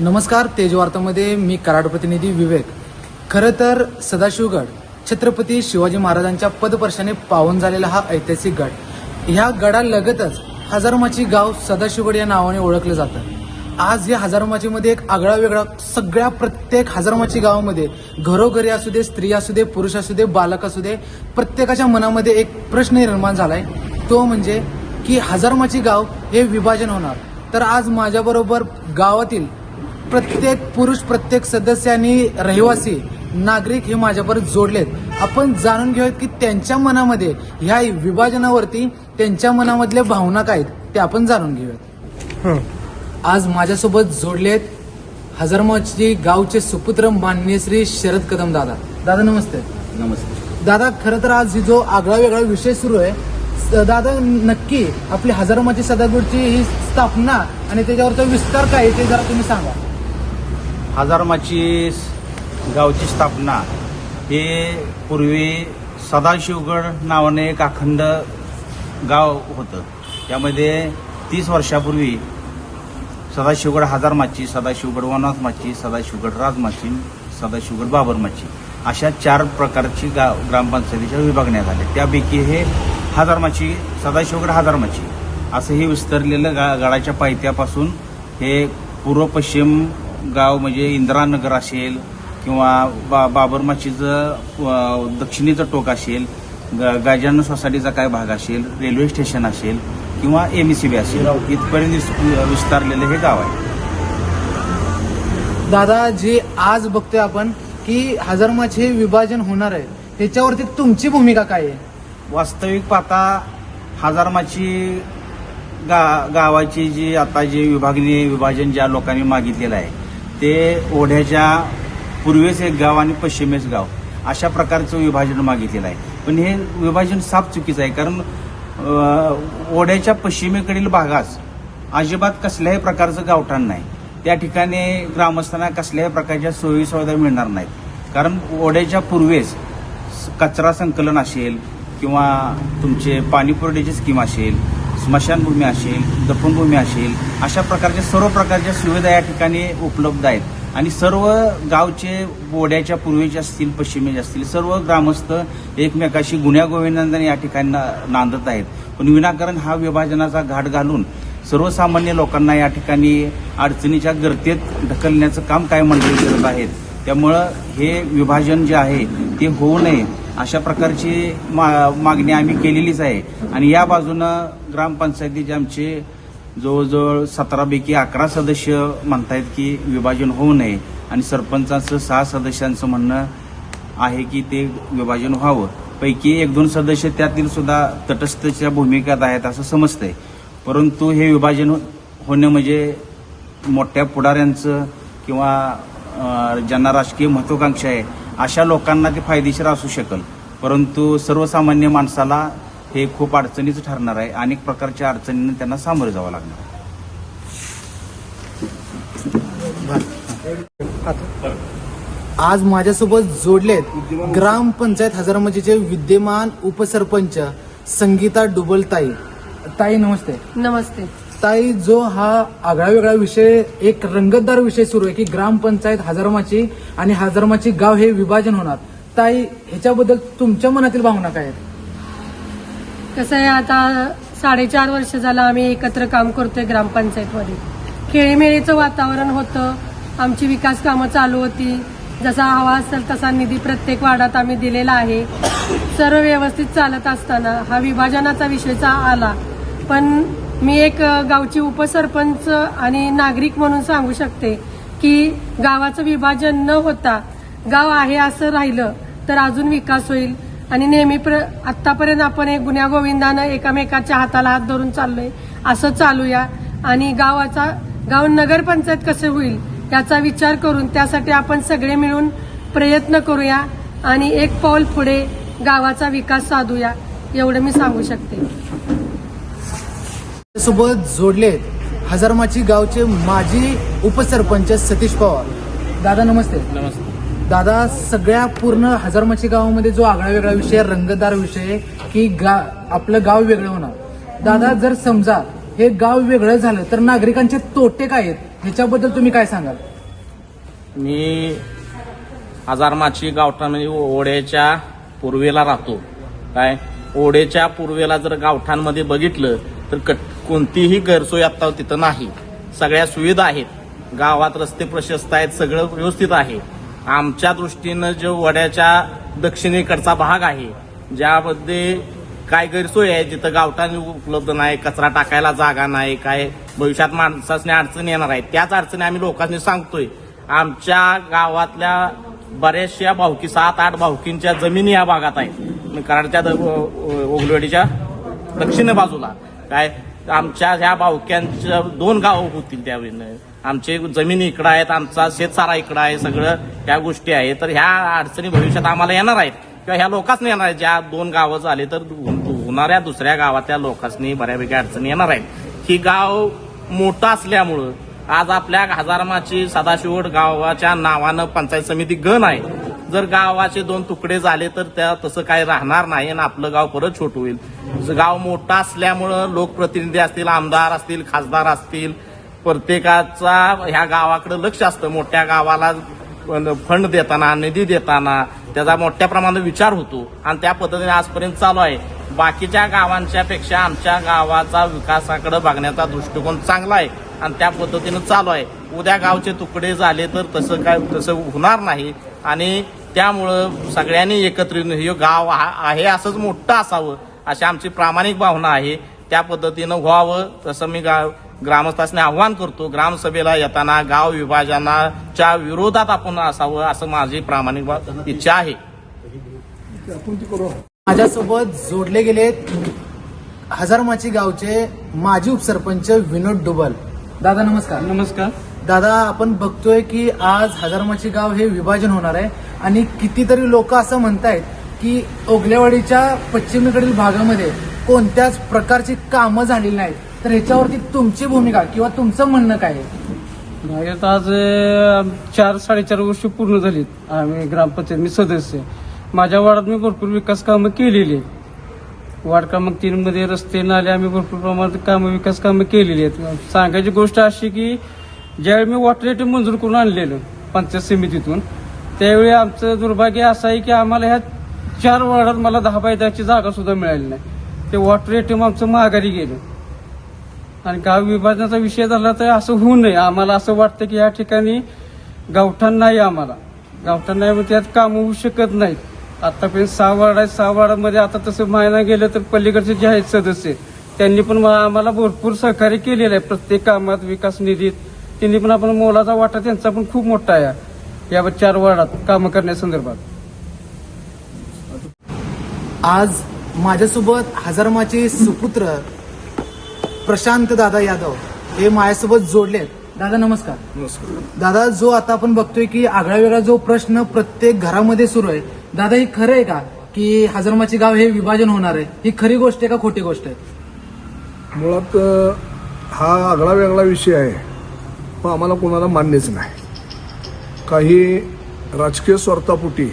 नमस्कार तेजवार्तामध्ये मी कराड प्रतिनिधी विवेक. खरं तर सदाशिवगड छत्रपती शिवाजी महाराजांच्या पदपर्शाने पावन झालेला हा ऐतिहासिक गड. ह्या गडालगतच हजारमाची गाव सदाशिवगड या नावाने ओळखलं जातं. आज या हजारमाचीमध्ये एक आगळा वेगळा सगळ्या प्रत्येक हजारमाची गावामध्ये घरोघरी असू दे स्त्री असू दे पुरुष असू दे बालक असू दे प्रत्येकाच्या मनामध्ये एक प्रश्न निर्माण झालाय. तो म्हणजे की हजारमाची गाव हे विभाजन होणार. तर आज माझ्याबरोबर गावातील प्रत्येक पुरुष प्रत्येक सदस्य आणि रहिवासी नागरिक हे माझ्याबरोबर जोडलेत. आपण जाणून घेऊयात की त्यांच्या मनामध्ये ह्या विभाजनावरती त्यांच्या मनामधल्या भावना काय आहेत ते आपण जाणून घेऊयात. आज माझ्यासोबत जोडलेत हजारमाची गावचे सुपुत्र माननीय श्री शरद कदम दादा. दादा नमस्ते. नमस्ते. दादा खरं तर आज जो आगळा वेगळा विषय सुरू आहे स- दादा नक्की आपली हजारोमाची सदागुरची ही स्थापना आणि त्याच्यावरचा विस्तार काय आहे ते जरा तुम्ही सांगा. हजारमाची गावची स्थापना हे पूर्वी सदाशिवगड नावाने एक अखंड गाव होतं. त्यामध्ये तीस वर्षापूर्वी सदाशिवगड हजारमाची सदाशिवगड वनाथमाची सदाशिवगड राजमाची सदाशिवगड बाबरमाची अशा चार प्रकारची गाव ग्रामपंचायतीच्या विभागण्यात आल्या. त्यापैकी हे हजारमाची सदाशिवगड हजारमाची असं हे विस्तरलेलं गा गडाच्या पायथ्यापासून हे पूर्व पश्चिम गाव म्हणजे इंदिरानगर असेल किंवा बा बाबरमाचीचं अ, दक्षिणेचं टोक असेल ग गजानन सोसायटीचा काय भाग असेल रेल्वे स्टेशन असेल किंवा एम सी बी असेल इथपर्यंत विस- विस्तारलेलं हे गाव आहे. दादा जे आज बघतोय आपण की हजारमाचे विभाजन होणार आहे त्याच्यावरती तुमची भूमिका काय आहे? वास्तविक पाहता हजारमाची गा गावाची जी आता जे विभागणी विभाजन ज्या लोकांनी मागितलेलं आहे ते ओढ्याच्या पूर्वेस एक गाव आणि पश्चिमेस गाव. अशा प्रकारचं विभाजन मागितलेलं आहे. पण हे विभाजन साफ चुकीचं आहे. कारण ओढ्याच्या पश्चिमेकडील भागास अजिबात कसल्याही प्रकारचं गावठाण नाही. त्या ठिकाणी ग्रामस्थांना कसल्याही प्रकारच्या सोयी सुविधा मिळणार नाहीत. कारण ओढ्याच्या पूर्वेस कचरा संकलन असेल किंवा तुमचे पाणीपुरवठ्याची स्कीम असेल स्मशानभूमी असेल दफनभूमी असेल अशा प्रकारच्या सर्व प्रकारच्या सुविधा या ठिकाणी उपलब्ध आहेत. आणि सर्व गावचे बोड्याच्या पूर्वेचे असतील पश्चिमेचे असतील सर्व ग्रामस्थ एकमेकाशी गुण्यागोविंदाने या ठिकाणी ना- नांदत आहेत. पण विनाकारण हा विभाजनाचा घाट घालून सर्वसामान्य लोकांना या ठिकाणी अडचणीच्या गर्तेत ढकलण्याचं काम काय मंडळी करत आहेत. त्यामुळं हे विभाजन जे आहे ते होऊ नये. अशा प्रकारची मा मागणी आम्ही केलेलीच आहे. आणि या बाजूनं ग्रामपंचायतीचे आमचे जवळजवळ सतरापैकी अकरा सदस्य म्हणतायत की विभाजन होऊ नये आणि सरपंचांचं सहा सदस्यांचं म्हणणं आहे की ते विभाजन व्हावं. पैकी एक दोन सदस्य त्यातील सुद्धा तटस्थच्या भूमिकेत आहेत असं समजतंय. परंतु हे विभाजन होणं म्हणजे मोठ्या पुढाऱ्यांचं किंवा ज्यांना राजकीय महत्वाकांक्षा आहे अशा लोकांना ते फायदेशीर असू शकल. परंतु सर्वसामान्य माणसाला हे खूप अडचणीचं ठरणार आहे. अनेक प्रकारच्या अडचणींना त्यांना सामोरं जावं लागणार आहे. आज माझ्यासोबत जोडलेत ग्रामपंचायत हजारमाचीचे विद्यमान उपसरपंच संगीता डुबल ताई ताई नमस्ते. नमस्ते. ताई जो हा आगळा वेगळा विषय एक रंगतदार विषय सुरू आहे की ग्रामपंचायत हजारमाची आणि हजारमाची गाव हे विभाजन होणार. ताई ह्याच्याबद्दल तुमच्या मनातील भावना काय आहेत? कसं आहे आता साडेचार वर्ष झालं आम्ही एकत्र काम करतोय ग्रामपंचायतमध्ये. खेळीमेळीचं वातावरण होतं आमची विकास कामं चालू होती. जसा हवा असेल तसा निधी प्रत्येक वार्डात आम्ही दिलेला आहे. सर्व व्यवस्थित चालत असताना हा विभाजनाचा विषयचा आला. पण मी एक गावची उपसरपंच आणि नागरिक म्हणून सांगू शकते की गावाचं विभाजन न होता गाव आहे असं राहिलं तर अजून विकास होईल. आणि नेहमी प्र आतापर्यंत आपण एक गुन्ह्या गोविंदानं एकामेकाच्या हाताला हात धरून चाललोय असं चालूया. आणि गावाचा गाव नगरपंचायत कसं होईल याचा विचार करून त्यासाठी आपण सगळे मिळून प्रयत्न करूया आणि एक पाऊल पुढे गावाचा विकास साधूया एवढं मी सांगू शकते. सोबत जोडलेत हजारमाची गावचे माजी उपसरपंच सतीश पवार. दादा नमस्ते. नमस्ते. दादा सगळ्या पूर्ण हजारमाची गावामध्ये जो आगळा वेगळा विषय रंगतदार विषय की गा आपलं गाव वेगळं होणार दादा जर समजा हे गाव वेगळं झालं तर नागरिकांचे तोटे काय आहेत? ह्याच्याबद्दल तुम्ही काय सांगाल? मी हजारमाची गावठाण म्हणजे ओढ्याच्या पूर्वेला राहतो. काय? ओढ्याच्या पूर्वेला जर गावठाणमध्ये बघितलं तर कट कोणतीही गैरसोय आत्ता तिथं नाही. सगळ्या सुविधा आहेत. गावात रस्ते प्रशस्त आहेत सगळं व्यवस्थित आहे. आमच्या दृष्टीनं जो वड्याच्या दक्षिणेकडचा भाग आहे ज्यामध्ये काय गैरसोय आहे जिथं गावठाण उपलब्ध नाही कचरा टाकायला जागा नाही काय भविष्यात माणसाने अडचणी येणार आहे त्याच अडचणी आम्ही लोकांनी सांगतोय. आमच्या गावातल्या बऱ्याचशा भावकी सात आठ भावकींच्या जमिनी या भागात आहेत. कराडच्या द- ओगलवाडीच्या दक्षिण बाजूला. काय? आमच्या ह्या भावक्यांच्या दोन गावं होतील त्यावेळेनं. आमचे जमीन इकडं आहेत आमचा शेतसारा इकडं आहे सगळं ह्या गोष्टी आहेत. तर ह्या अडचणी भविष्यात आम्हाला येणार आहेत. किंवा ह्या लोकांच येणार आहेत. ज्या दोन गावं झाले तर हो- होणाऱ्या दुसऱ्या गावातल्या लोकांनी बऱ्यापैकी अडचणी येणार आहेत. ही गाव मोठं असल्यामुळं आज आपल्या हजारमाची सदाशिवड गावाच्या नावानं पंचायत समिती गण आहे. जर गावाचे दोन तुकडे झाले तर त्या तसं काही राहणार नाही आणि आपलं गाव परत छोट होईल. गाव मोठं असल्यामुळं लोकप्रतिनिधी असतील आमदार असतील खासदार असतील प्रत्येकाचा ह्या गावाकडे लक्ष असतं. मोठ्या गावाला फंड देताना निधी देताना त्याचा मोठ्या प्रमाणात विचार होतो. आणि त्या पद्धतीने आजपर्यंत चालू आहे. बाकीच्या गावांच्या पेक्षा आमच्या गावाचा विकासाकडे बघण्याचा दृष्टिकोन चांगला आहे आणि त्या पद्धतीनं चालू आहे. उद्या गावचे तुकडे झाले तर तसं काय तसं होणार नाही. आणि त्यामुळं सगळ्यांनी एकत्रित हे गाव हा- आहे असंच मोठं असावं अशी आमची प्रामाणिक भावना आहे. त्या पद्धतीनं व्हावं तसं मी गाव ग्रामस्थांनी आव्हान करतो. ग्रामसभेला येताना गाव विभाजनाच्या विरोधात आपण असावं असं माझी प्रामाणिक इच्छा आहे. माझ्यासोबत जोडले गेलेत हजारमाची गावचे माजी उपसरपंच विनोद डुबल. दादा नमस्कार. नमस्कार. दादा आपण बघतोय की आज हजारमाची गाव हे विभाजन होणार आहे आणि कितीतरी लोक असं म्हणतायत की ओगलेवाडीच्या पश्चिमेकडील भागामध्ये कोणत्याच प्रकारची कामं झालेली नाहीत. तर ह्याच्यावरती तुमची भूमिका किंवा तुमचं म्हणणं काय आहे? भागेत आज चार साडेचार वर्ष पूर्ण झालीत. आम्ही ग्रामपंचायत मी सदस्य माझ्या वार्डात मी भरपूर विकास कामं केलेली आहेत. वार्ड क्रमांक तीन मध्ये रस्ते नाले आम्ही भरपूर प्रमाणात कामं विकास कामं केलेली आहेत. सांगायची गोष्ट अशी की ज्यावेळी मी वॉटर रेट मंजूर करून आणलेलं पंचायत समितीतून त्यावेळी आमचं दुर्भाग्य असं आहे की आम्हाला ह्या चार वार्डात मला दहा बाय दहाची जागा सुद्धा मिळाली नाही. ते वॉटर रेटिंग आमचं माघारी गेलं. आणि गाव विभाजनाचा विषय झाला तर असं होऊ नये. आम्हाला असं वाटतं की या ठिकाणी गावठाण नाही आम्हाला. गावठाण नाही मग त्यात काम होऊ शकत नाहीत. आतापर्यंत सहा वार्ड आहे सहा वार्डामध्ये आता तसं मायना गेलं तर पलीकडचे जे आहेत सदस्य त्यांनी पण आम्हाला भरपूर सहकार्य केलेलं आहे. प्रत्येक कामात विकास निधीत त्यांनी पण आपण मोलाचा वाटा त्यांचा पण खूप मोठा आहे या चार वार्डात कामं करण्यासंदर्भात आज माझ्यासोबत हजारमाचे सुपुत्र प्रशांत दादा यादव हे माझ्यासोबत जोडलेत. दादा नमस्कार. दादा जो आता आपण बघतोय की आगळा वेगळा जो प्रश्न प्रत्येक घरामध्ये सुरू आहे दादा ही खरं आहे का की हजारमाची गाव हे विभाजन होणार आहे? ही खरी गोष्ट आहे का खोटी गोष्ट आहे? मुळात हा आगळा वेगळा विषय आहे. मग आम्हाला कोणाला मान्यच नाही. काही राजकीय स्वार्थापोटी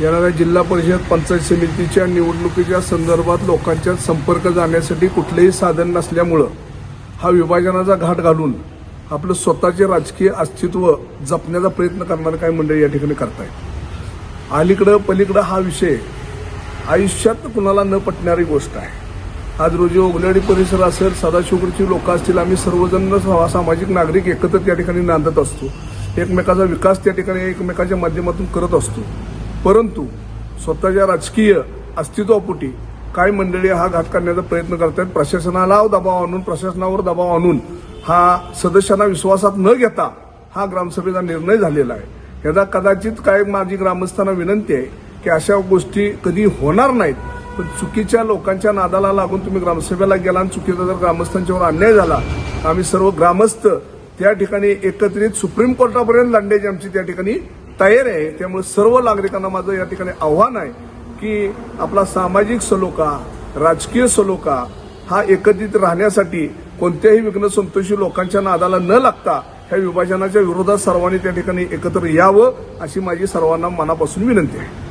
येणाऱ्या जिल्हा परिषद पंचायत समितीच्या निवडणुकीच्या संदर्भात लोकांच्या संपर्क जाण्यासाठी कुठलेही साधन नसल्यामुळं हा विभाजनाचा घाट घालून आपलं स्वतःचे राजकीय अस्तित्व जपण्याचा प्रयत्न करणारे काही मंडळी या ठिकाणी करतायत. अलीकडं पलीकडं हा विषय आयुष्यात कुणाला न पटणारी गोष्ट आहे. आज रोजी ओगलेवाडी परिसर असेल सदाशिवपूरची लोक असतील आम्ही सर्वजण सामाजिक नागरिक एकत्र त्या ठिकाणी नांदत असतो. एकमेकाचा विकास त्या ठिकाणी एकमेकाच्या माध्यमातून करत असतो. परंतु स्वतःच्या राजकीय अस्तित्वापोटी काय मंडळी हा घात करण्याचा प्रयत्न करतात प्रशासनाला दबाव आणून प्रशासनावर दबाव आणून हा सदस्यांना विश्वासात न घेता हा ग्रामसभेचा निर्णय झालेला आहे. याचा कदाचित काय माझी ग्रामस्थांना विनंती आहे की अशा गोष्टी कधी होणार नाहीत. पण चुकीच्या लोकांच्या नादाला लागून तुम्ही ग्रामसभेला गेला आणि चुकीचा जर ग्रामस्थांच्यावर अन्याय झाला तर आम्ही सर्व ग्रामस्थ त्या ठिकाणी एकत्रित सुप्रीम कोर्टापर्यंत लढण्याची आमची त्या ठिकाणी तयारी आहे. त्यामुळे सर्व नागरिकांना माझं या ठिकाणी आव्हान आहे की आपला सामाजिक सलोखा राजकीय सलोखा हा एकत्रित राहण्यासाठी कोणत्याही विघ्न संतोषी लोकांच्या नादाला न लागता ह्या विभाजनाच्या विरोधात सर्वांनी त्या ठिकाणी एकत्र यावं अशी माझी सर्वांना मनापासून विनंती आहे.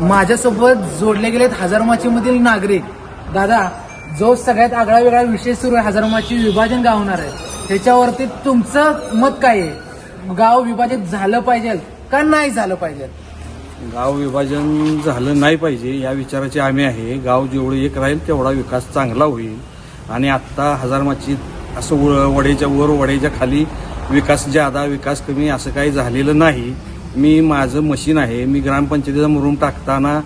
माझ्यासोबत जोडले गेलेत हजारमाची मधील नागरिक. दादा जो सगळ्यात आगळा वेगळा विषय सुरू आहे हजारमाची विभाजन गाव होणार आहे. त्याच्यावरती तुमचं मत काय आहे? गाव विभाजित झालं पाहिजे का नाही झालं पाहिजे? गाव विभाजन झालं नाही पाहिजे या विचाराचे आम्ही आहे. गाव जेवढं एक राहील तेवढा विकास चांगला होईल. आणि आत्ता हजारमाची असं वडेच्या वर वडेच्या खाली विकास जादा विकास कमी असं काही झालेलं नाही. मी माझं मशीन आहे मी ग्रामपंचायतीचा मुरूम टाकताना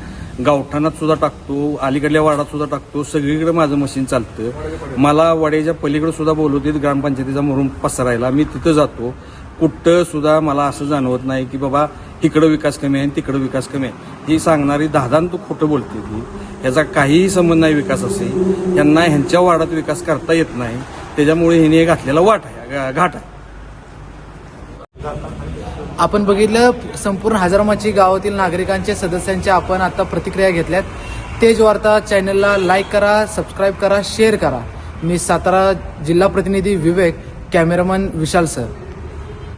गावठाणात सुद्धा टाकतो अलीकडल्या वाडात सुद्धा टाकतो सगळीकडे माझं मशीन चालतं. मला वड्याच्या पलीकडे सुद्धा बोलवते ग्रामपंचायतीचा मुरूम पसरायला. मी तिथं जातो. कुठं सुद्धा मला असं जाणवत नाही की बाबा इकडं विकास कमी आहे आणि तिकडं विकास कमी आहे. ही सांगणारी दादान तू खोटं बोलते ती. ह्याचा काहीही संबंध नाही विकास असे. यांना ह्यांच्या वाडात विकास करता येत नाही. त्याच्यामुळे हिने हे घातलेला वाट आहे घाट आहे. आपण बघितलं संपूर्ण हजारोमाची गावातील नागरिकांच्या सदस्यांच्या आपण आता प्रतिक्रिया घेतल्यात. तेज वार्ता चॅनलला लाईक करा सबस्क्राईब करा शेअर करा. मी सातारा जिल्हा प्रतिनिधी विवेक कॅमेरामन विशाल सर.